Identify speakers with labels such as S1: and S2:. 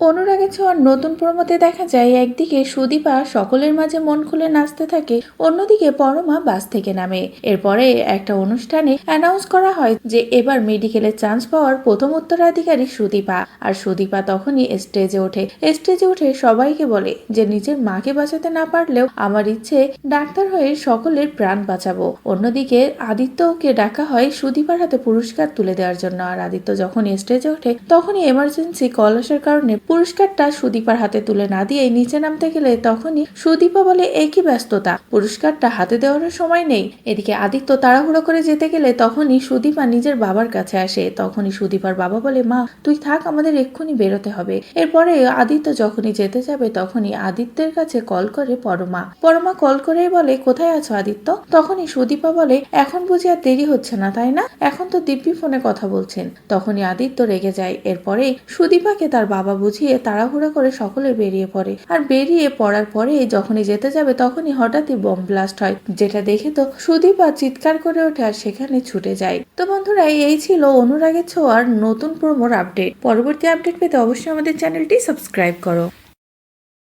S1: অনুরাগের ছোঁয়ার নতুন প্রমোতে দেখা যায়, একদিকে সুদীপা সকলের মাঝে মন খুলে নাচতে থাকে, অন্যদিকে পরমা বাস থেকে নামে। এরপরে একটা অনুষ্ঠানে অ্যানাউন্স করা হয় যে এবার মেডিকেলের চান্স পাওয়ার প্রথম উত্তরাধিকারী সুদীপা। আর সুদীপা তখনই স্টেজে ওঠে। স্টেজে উঠে সবাইকে বলে যে, নিজের মাকে বাঁচাতে না পারলেও আমার ইচ্ছে, ডাক্তার হয়ে সকলের প্রাণ বাঁচাবো। অন্যদিকে আদিত্যকে ডাকা হয় সুদীপার হাতে পুরস্কার তুলে দেওয়ার জন্য। আর আদিত্য যখন স্টেজে ওঠে, তখনই এমার্জেন্সি কল আসার কারণে পুরস্কারটা সুদীপার হাতে তুলে না দিয়ে নিচে নামতে গেলে তখনই সুদীপা বলে একই ব্যস্ততা? পুরস্কারটা হাতে দেওয়ার সময় নেই। এদিকে আদিত্য তাড়াহুড়ো করে যেতে গেলে তখনই সুদীপা নিজের বাবার কাছে আসে। তখনই সুদীপার বাবা বলে, মা, তুই থাক, আমাদের এক্ষুনি বেরোতে হবে। এরপরে আদিত্য যখনই যেতে যাবে তখনই আদিত্যের কাছে কল করে পরমা। পরমা কল করেই বলে, কোথায় আছো আদিত্য? তখনই সুদীপা বলে, এখন বুঝি আর দেরি হচ্ছে না, তাই না? এখন তো দিব্যি ফোনে কথা বলছেন। তখনই আদিত্য রেগে যায়। এরপরে সুদীপাকে তার বাবা বুঝিয়ে তাড়াহুড়া করে সকলে বেরিয়ে পড়ে। আর বেরিয়ে পড়ার পরে যখনই যেতে যাবে তখনই হঠাৎই বম ব্লাস্ট হয়। যেটা দেখে তো সুদীপ আর চিৎকার করে ওঠে আর সেখানে ছুটে যায়। তো বন্ধুরা, এই ছিল অনুরাগের ছোঁয়ার নতুন প্রোমোর আপডেট পরবর্তী আপডেট পেতে অবশ্যই আমাদের চ্যানেলটি সাবস্ক্রাইব করো।